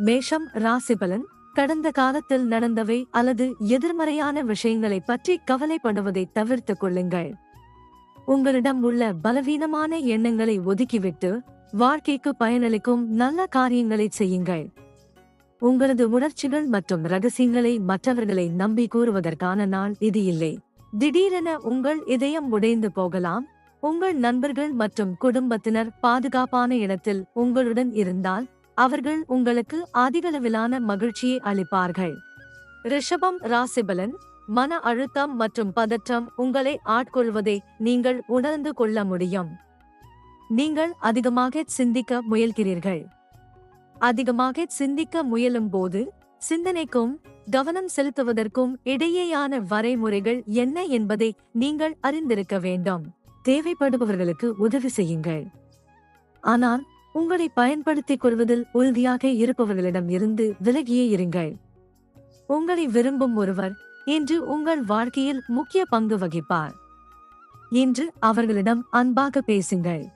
மேஷம் ராசிபலன் கடந்த காலத்தில் நடந்தவை அல்லது எதிர்மறையான விஷயங்களைப் பற்றி கவலைப்படுவதை தவிர்த்துக் கொள்ளுங்கள். உங்களிடம் உள்ள பலவீனமான எண்ணங்களை ஒதுக்கிவிட்டு வாழ்க்கைக்கு பயனளிக்கும் நல்ல காரியங்களை செய்யுங்கள். உங்களது உணர்ச்சிகள் மற்றும் ரகசியங்களை மற்றவர்களை நம்பி கூறுவதற்கான நாள் இது இல்லை. திடீரென உங்கள் இதயம் உடைந்து போகலாம். உங்கள் நண்பர்கள் மற்றும் குடும்பத்தினர் பாதுகாப்பான இடத்தில் உங்களுடன் இருந்தால் அவர்கள் உங்களுக்கு அதிகளவிலான மகிழ்ச்சியை அளிப்பார்கள். ரிஷபம் ராசிபலன் மன அழுத்தம் மற்றும் பதற்றம் உங்களை ஆட்கொள்வதை நீங்கள் உணர்ந்து கொள்ள முடியும். நீங்கள் அதிகமாக சிந்திக்க முயல்கிறீர்கள். அதிகமாக சிந்திக்க முயலும் போது சிந்தனைக்கும் கவனம் செலுத்துவதற்கும் இடையேயான வரைமுறைகள் என்ன என்பதை நீங்கள் அறிந்திருக்க வேண்டும். தேவைப்படுபவர்களுக்கு உதவி செய்யுங்கள். ஆனால் உங்களை பயன்படுத்திக் கொள்வதில் உறுதியாக இருப்பவர்களிடம் இருந்து விலகியே இருங்கள். உங்களை விரும்பும் ஒருவர் இன்று உங்கள் வாழ்க்கையில் முக்கிய பங்கு வகிப்பார். இன்று அவர்களிடம் அன்பாக பேசுங்கள்.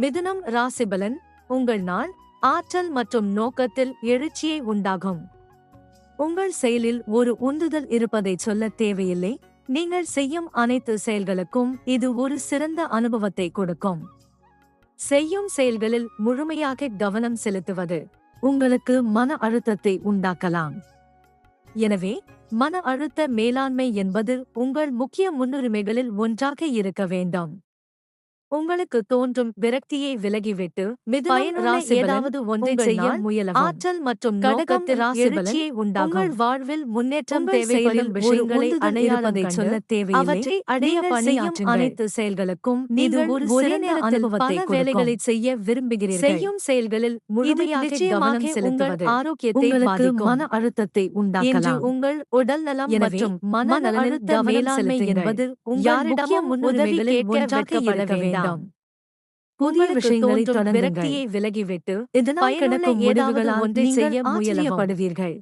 மிதுனம் ராசிபலன் உங்கள் நாள் ஆற்றல் மற்றும் நோக்கத்தில் எழுச்சியை உண்டாகும். உங்கள் செயலில் ஒரு உந்துதல் இருப்பதை சொல்ல தேவையில்லை. நீங்கள் செய்யும் அனைத்து செயல்களுக்கும் இது ஒரு சிறந்த அனுபவத்தை கொடுக்கும். செய்யும் செயல்களில் முழுமையாக கவனம் செலுத்துவது உங்களுக்கு மன அழுத்தத்தை உண்டாக்கலாம். எனவே மன அழுத்த மேலாண்மை என்பது உங்கள் முக்கிய முன்னுரிமைகளில் ஒன்றாக இருக்க வேண்டும். உங்களுக்கு தோன்றும் விரக்தியை விலகிவிட்டு பயனுள்ள ஏதாவது ஒன்றை செய்ய முயலவும். ஆற்றல் மற்றும் எழுச்சியை உண்டாகும். உங்கள் வாழ்வில் முன்னேற்றம் தேவைப்படும் விஷயங்களை அடையாளத்தை சொல்ல தேவையில்லை. அவற்றை அடைய பணியாற்றும் அனைத்து செயல்களுக்கும் இது ஒரு சிறந்த அனுபவத்தை வேலைகளை செய்ய விரும்புகிறீர்கள். செய்யும் செயல்களில் முழுமையாக கவனம் செலுத்துவது ஆரோக்கியத்தை பாதிக்கும். மன அழுத்தத்தை உண்டாக்கலாம். உங்கள் உடல் நலம் மற்றும் மன அழுத்த மேலாண்மை என்பது யாரிடமும் உதவி கேட்க இருக்க வேண்டாம் புதிய விஷயங்களை விரக்தியை விலகிவிட்டு இதனால் கிடைக்கும் முடிவுகளால் ஒன்றை செய்ய முயலப்படுவீர்கள்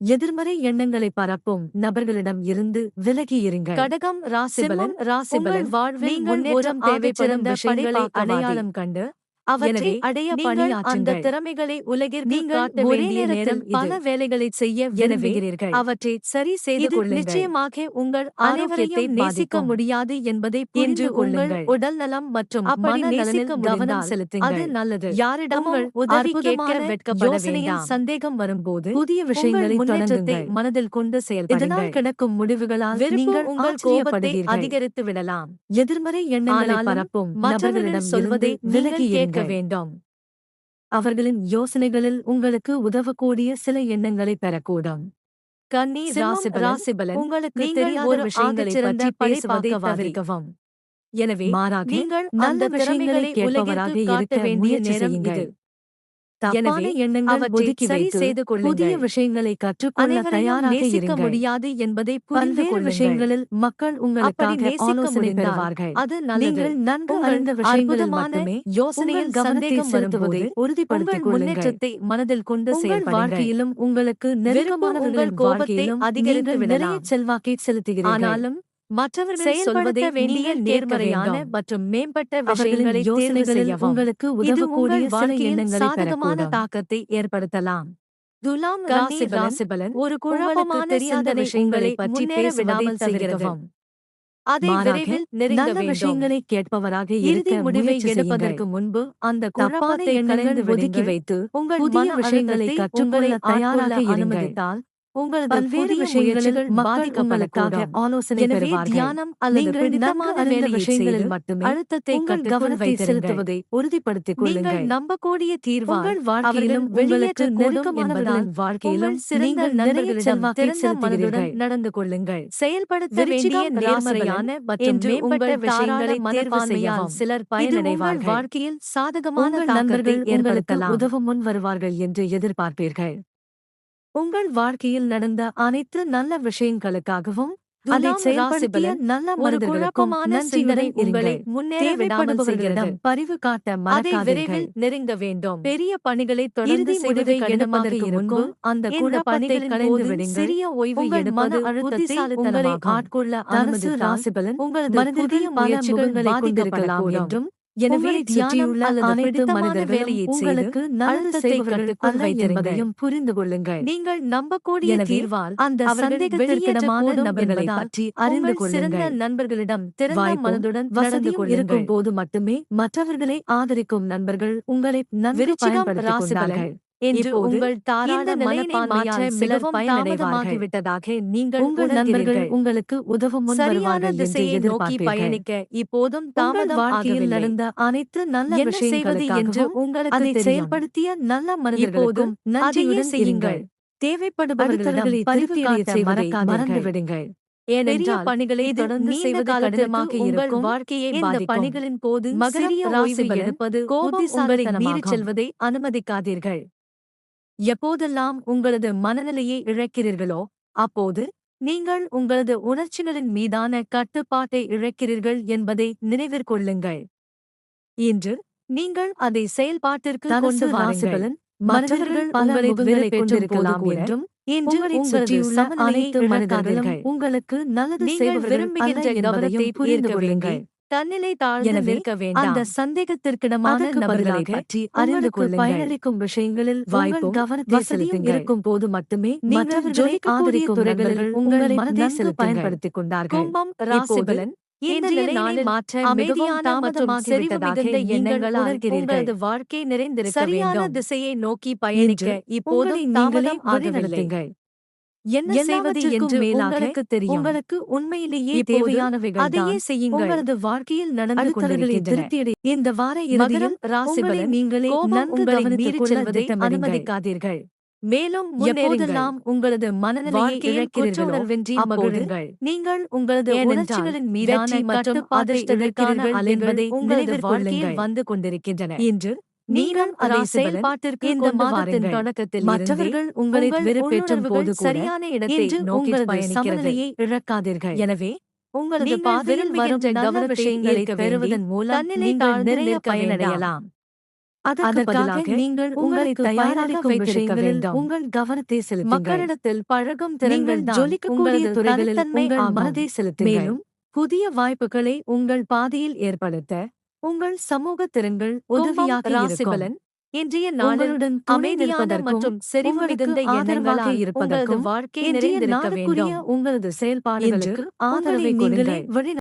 எதிர்மறை எண்ணங்களை பரப்பும் நபர்களிடம் இருந்து விலகி இருங்கள். கடகம் ராசிபலன் ராசிபலன் வாழ்வில் முன்னேற்றம் தேவைப்படும் விஷயங்களை அடையாளம் கண்டு அவற்றை அடைய பணியாற்றுங்கள். அந்த திறமைகளை உலகிற்கு காட்ட வேண்டிய நேரம் பல வேலைகளை செய்ய விரும்புகிறீர்கள். அவற்றை சரி செய்து கொள்ளுங்கள். நிச்சயமாக உங்கள் அனைவரையும் நேசிக்க முடியாது என்பதை புரிந்து கொள்ளுங்கள். உடல் நலம் மற்றும் மன நலனில் கவனம் செலுத்துங்கள். அது நல்லது. யாரிடமும் உதவி கேட்க வெட்கப்பட வேண்டாம். சந்தேகம் வரும்போது புதிய விஷயங்களை தொடர்ந்து மனதில் கொண்டு செயல்படுங்கள். இதனால் கிடக்கும் முடிவுகளால் நீங்கள் உங்கள் கோபத்தை அதிகரித்து விடலாம். எதிர்மறை எண்ணங்களை பரப்பும். நபர்களிடம் சொல்வதை விலகி கேட்க வேண்டும். அவர்களின் யோசனைகளில் உங்களுக்கு உதவக்கூடிய சில எண்ணங்களை பெறக்கூடும். கன்னி ராசிபலன் உங்களுக்கு தெரியாத விஷயங்களை பற்றி பேசுவதை தவிர்க்கவும். எனவே மாறாக நீங்கள் நல்ல விஷயங்களை கேட்பவராக இருக்க வேண்டிய நேரம் இது. தப்பான எண்ணங்கள் ஒதுக்கி வைத்து புதிய விஷயங்களை கற்றுக்கொள்ள தயாராக இருக்க முடியாது என்பதை புரிந்து விஷயங்களில் மக்கள் உங்களுக்காக ஆலோசனை பெறுவார்கள். அது நீங்கள் நன்கு அறிந்த விஷயங்களில் மட்டுமே யோசனையில் கவனத்தை செலுத்துவதை உறுதிப்படுத்திக் முன்னேற்றத்தை மனதில் கொண்டு செயல் வாழ்க்கையிலும் உங்களுக்கு நெருக்கமானவர்கள் கோபத்தை அதிகரித்து நிறைய செல்வாக்கை செலுத்துகிறீர்கள். ஆனாலும் மற்றவர்கள் செயல்படுத்த வேண்டிய நேர்மறையான மற்றும் மேம்பட்ட விஷயங்களை யோசனைகளில் உங்களுக்கு உதவக்கூடிய எண்ணங்களை சாதகமான தாக்கத்தை ஏற்படுத்தலாம். துலாம் ராசி ராசிபலன் ஒரு குழப்பமான தெரியாத விஷயங்களை பற்றி பேச விடாமல் செய்கிறவும் அதை விரைவில் நல்ல விஷயங்களை கேட்பவராக இறுதி முடிவை எடுப்பதற்கு முன்பு அந்த குழப்பத்தை எண்ணங்களை ஒதுக்கி வைத்து உங்கள் புதிய விஷயங்களை கற்றுக்கொள்ள தயாராக அனுமதித்தால் உங்களது விஷயங்களில் ஆலோசனை தியானம் அல்லது பிடித்தமான வேலை விஷயங்களில் மட்டுமே அழுத்தத்தை கவனத்தை செலுத்துவதை உறுதிப்படுத்திக் கொள்ளுங்கள். நம்பக்கூடிய தீர்வு உங்கள் வாழ்க்கையிலும் உங்களுக்கு நெருக்கமானவர்களின் வாழ்க்கையிலும் சிறந்த நண்பர்களிடம் நடந்து கொள்ளுங்கள். செயல்படுத்த வேண்டிய நேர்மறையான மற்றும் மேம்பட்ட விஷயங்களை சிலர் பயனடைவார்கள். வாழ்க்கையில் சாதகமான நண்பர்கள் உதவ முன் வருவார்கள் என்று எதிர்பார்ப்பீர்கள். உங்கள் வாழ்க்கையில் நடந்த அனைத்து நல்ல விஷயங்களுக்காகவும் அதை செயல்படுத்திய நல்ல மனிதர்களுக்கும் நன்றிகளை உங்களை முன்னேற விடாமல் பரிவு காட்ட அதை விரைவில் நெருங்க வேண்டும். பெரிய பணிகளை தொடர்ந்து செய்வதை எடுப்பதற்கு முன்பு அந்த கூட பணிகளை கலைந்து விடுங்கள். சிறிய ஓய்வு எடுப்பது அழுத்தத்தை உங்களை ஆட்கொள்ள அனுமதி ராசிபலன் உங்களது பல முகங்களை கொண்டிருக்கலாம் என்றும் எனவே தியானம் அனைத்து வேலையை உங்களுக்கு நல்லது புரிந்து கொள்ளுங்கள் நீங்கள் நம்பக்கூடிய தீர்வால் அந்த சந்தேகத்திற்கிடமான நபர்களை பற்றி அறிந்து கொள்ளுங்கள். நண்பர்களிடம் திறந்த வாய்ப்பும் மனதுடன் கொள்ளுங்கள். இருக்கும் போது மட்டுமே மற்றவர்களை ஆதரிக்கும் நண்பர்கள் உங்களை நன்கு பயன்படுத்திக். கொண்டார்கள். என்று உங்கள் தாராள மாற்ற சிலர் மிகவும் பயனடைவார்கள் தாமதமாகிவிட்டதாக நீங்கள் உங்கள் நண்பர்கள் உங்களுக்கு உதவ முன் சரியான திசையை நோக்கி பயணிக்க இப்போதும் தாமதம் வாழ்க்கையில் நடந்த அனைத்து நல்ல செய்வது என்று உங்களுக்கு அதை செயல்படுத்திய நல்ல மனிதர்களுக்கும் நன்றியுடன் செய்யுங்கள். தேவைப்படுபவர்களிடம் அடுத்தவர்களை பரிவு திருப்தி காட்ட அடையச் மறந்து செய்வதை விடுங்கள் பெரிய ஏனென்றால் பணிகளை தொடர்ந்து நீண்ட செய்வது காலத்திற்கு கடினமாக உங்கள் இருக்கும். வாழ்க்கையை இந்த. பணிகளின் போது ஓய்வு ராசிபலன், எடுப்பது கோபம் செல்வதை அனுமதிக்காதீர்கள். எப்போதெல்லாம் உங்களது மனநிலையை இழக்கிறீர்களோ அப்போது நீங்கள் உங்களது உணர்ச்சிகளின் மீதான கட்டுப்பாட்டை இழக்கிறீர்கள் என்பதை நினைவிற்கொள்ளுங்கள் இன்று நீங்கள் அதை செயல்பாட்டிற்கு கொண்டு வாருங்கள். மற்றவர்கள் பல உங்களை கொண்டிருக்கும் என்றும் உங்களுக்கு நல்லது செய்பவர்கள் விரும்புகின்ற என்பதையும் புரிந்து கொள்ளுங்கள். தன்னிலை தாழ்ந்து நிற்க வேண்டாம். அந்த சந்தேகத்திற்கிடமான நபர்களை பற்றி அறிந்து பயனளிக்கும் விஷயங்களில் வாய்ப்பும் உங்கள் கவனத்தை செலுத்துங்கள். இருக்கும் போது மட்டுமே நீங்கள் ஆதரிக்கும் துறைகளில் உங்கள் மனதை செலுத்துங்கள். பயன்படுத்திக் கொண்டார்கள். கும்பம் இப்போது ராசிபலன் வாழ்க்கை நிறைந்திருக்க சரியான திசையை நோக்கி பயணிக்க உங்களை நீங்களே வழிநடத்துங்கள். என்ன செய்வது என்று மேலாக தெரியும். உங்களுக்கு உண்மையிலேயே தேவையானவைகள் அதையே செய்யுங்கள். உங்களது வாழ்க்கையில் நடந்து கொண்டிருக்கின்றன. இந்த வார இறுதியில் ராசிபலன் நீங்களே நன்கு கவனித்துக் திட்டமிடுங்கள். அனுமதிக்காதீர்கள். மேலும் எப்போதெல்லாம் உங்களது மனநிலையை அப்போது மகிழுங்கள்? நீங்கள் உங்களது உணர்ச்சிகளின் மீதான மற்றும் அதிர்ஷ்டத்திற்கான என்பதை உங்களது வாழ்க்கையில் வாழ்க்கையில் வந்து கொண்டிருக்கின்றன. இன்று நீங்கள் அதை செயல்பாட்டிற்கு இந்த மாதத்தின் தொடக்கத்தில் மற்றவர்கள் உங்களை வெறுப்பேற்றும் போது சரியான இடத்தை நோக்கி உங்களது பயணிக்கிறது. சமநிலையை இழக்காதீர்கள். எனவே உங்களது பாதையில் வரும் கவனத்தை விஷயங்களை பெறுவதன் மூலம் நீங்கள் நிறைய பயனடையலாம். அதற்கு அதற்காக நீங்கள் உங்களை விஷயங்களில் விஷயங்களில் உங்கள் கவனத்தை செலுத்துங்கள். மக்களிடத்தில் பழகும் திறன்கள் ஜொலிக்கக்கூடிய துறைகளில் உங்கள். மனதை செலுத்துங்கள். மேலும் புதிய வாய்ப்புகளை உங்கள் பாதையில் ஏற்படுத்த உங்கள் சமூக திறன்கள் உதவியாக ராசிபலன். இன்றைய துணை அமைதியான மற்றும் செறிவு மிகுந்த உங்களது இருப்பதற்கும் வாழ்க்கை நிறைந்திருக்க வேண்டும். உங்களது செயல்பாடுகளுக்கு ஆதரவை கொடுங்கள்.